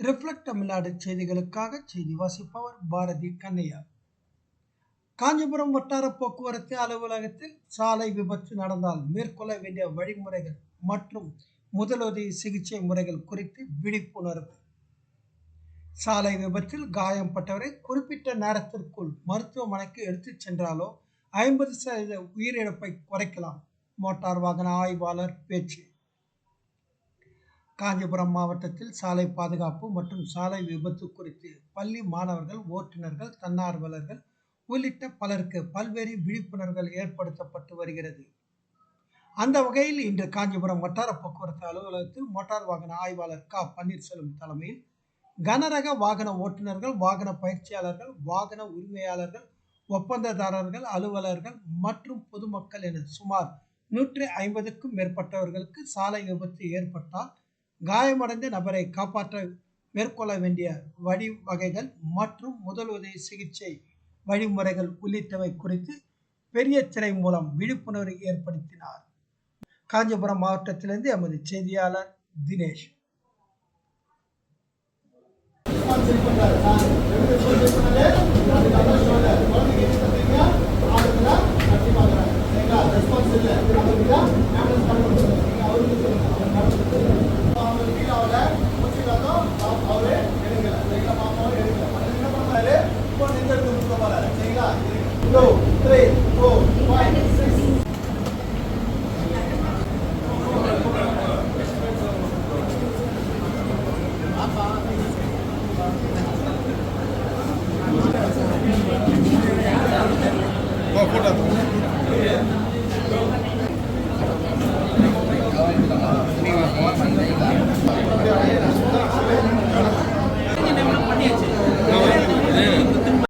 Reflect Tamil Nadu செய்திகளுக்காக செய்தி வாசிப்பவர் பாரதி கண்ணையா. காஞ்சிபுரம் வட்டார போக்குவரத்து அலுவலகத்தில் சாலை விபத்து நடந்தால் மேற்கொள்ள வேண்டிய வழிமுறைகள் மற்றும் முதலுதவி சிகிச்சை முறைகள் குறித்து விழிப்புணர்வு. சாலை விபத்தில் காயம்பட்டவரை குறிப்பிட்ட நேரத்திற்குள் மருத்துவமனைக்கு எடுத்துச் சென்றாலோ ஐம்பது சதவீத உயிரிழப்பை குறைக்கலாம். மோட்டார் வாகன ஆய்வாளர் பேச்சு. காஞ்சிபுரம் மாவட்டத்தில் சாலை பாதுகாப்பு மற்றும் சாலை விபத்து குறித்து பள்ளி மாணவர்கள் ஓட்டுநர்கள் தன்னார்வலர்கள் உள்ளிட்ட பலருக்கு பல்வேறு விழிப்புணர்வுகள் ஏற்படுத்தப்பட்டு வருகிறது. அந்த வகையில் இன்று காஞ்சிபுரம் வட்டார போக்குவரத்து அலுவலகத்தில் மோட்டார் வாகன ஆய்வாளர் க. பன்னீர்செல்வம் தலைமையில் கனரக வாகன ஓட்டுநர்கள் வாகன பயிற்சியாளர்கள் வாகன உரிமையாளர்கள் ஒப்பந்ததாரர்கள் அலுவலர்கள் மற்றும் பொதுமக்கள் என சுமார் நூற்றி ஐம்பதுக்கும் மேற்பட்டவர்களுக்கு சாலை விபத்து ஏற்பட்டால் காயமடைந்த நபரை காப்பாற்ற மேற்கொள்ள வேண்டிய வழிவகைகள் மற்றும் முதலுதவி சிகிச்சை வழிமுறைகள் உள்ளிட்டவை குறித்து பெரிய திரை மூலம் விழிப்புணர்வு ஏற்படுத்தினார். காஞ்சிபுரம் மாவட்டத்திலிருந்து எமது செய்தியாளர் தினேஷ். 3, 2,